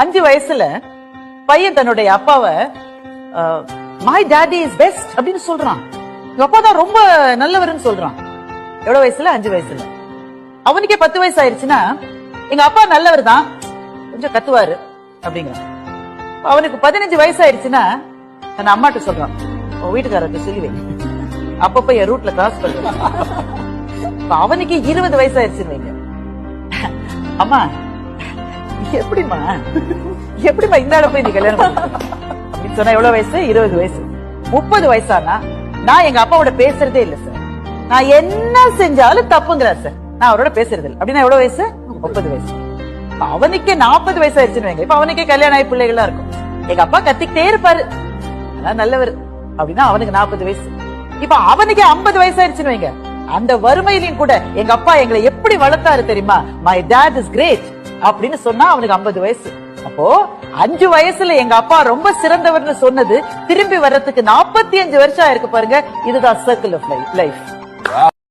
அஞ்சு வயசுல பையன் தன்னுடைய அப்பாவை மை டேடி இஸ் பெஸ்ட் அப்படின்னு சொல்றான். எங்க அப்பா தான் ரொம்ப நல்லவர்னு சொல்றான். எவ்வளவு வயசுல? அஞ்சு வயசுல. அவனுக்கே பத்து வயசு ஆயிருச்சுன்னா எங்க அப்பா நல்லவர் தான். கொஞ்சம் கத்துவாரு அப்படிங்கிறான். அவனுக்கு பதினஞ்சு வயசு ஆயிருச்சுன்னா தன் அம்மாட்ட சொல்றான் உன் வீட்டுக்காரருக்கு சொல்லி வை. அப்பப்ப என் ரூட்ல கிராஸ் பண்ணுவான் இப்ப அவனுக்கு இருபது வயசு ஆயிருச்சுன்னு வைங்க. அம்மா எப்படிம்மா? எப்படிம்மா இந்த ஆளை போய் நீ கல்யாணம் பண்ண? அப்படின்னு சொன்னா எவ்வளவு வயசு? இருபது வயசு. முப்பது வயசானா? நான் எங்க அப்பாவோட பேசுறதே இல்ல சார் நான் என்ன செஞ்சாலும் தப்புங்கிறார் சார் நான் அவரோட பேசுறது இல்ல. அப்படின்னா எவ்வளவு வயசு? முப்பது வயசு. அவனுக்கே நாற்பது வயசு ஆயிடுச்சுன்னு வைங்க இப்ப அவனுக்கே கல்யாணம் ஆகி பிள்ளைகளா இருக்கும். எங்க அப்பா கத்திக்கிட்டே இருப்பாரு. அதான் நல்லவர். அப்படின்னா அவனுக்கு நாற்பது வயசு. இப்ப அவனுக்கே ஐம்பது வயசு ஆயிடுச்சுன்னு வைங்க. அந்த வறுமையிலையும் கூட எங்க அப்பா எங்களை எப்படி வளர்த்தாரு தெரியுமா? மை டேட் இஸ் கிரேட் அப்படின்னு சொன்னா அவனுக்கு ஐம்பது வயசு. அப்போ அஞ்சு வயசுல எங்க அப்பா ரொம்ப சிறந்தவர்னு சொன்னது திரும்பி வர்றதுக்கு நாற்பத்தி அஞ்சு வருஷம் ஆயிருக்கு பாருங்க. இதுதான் சர்க்கிள் ஆஃப் லைஃப்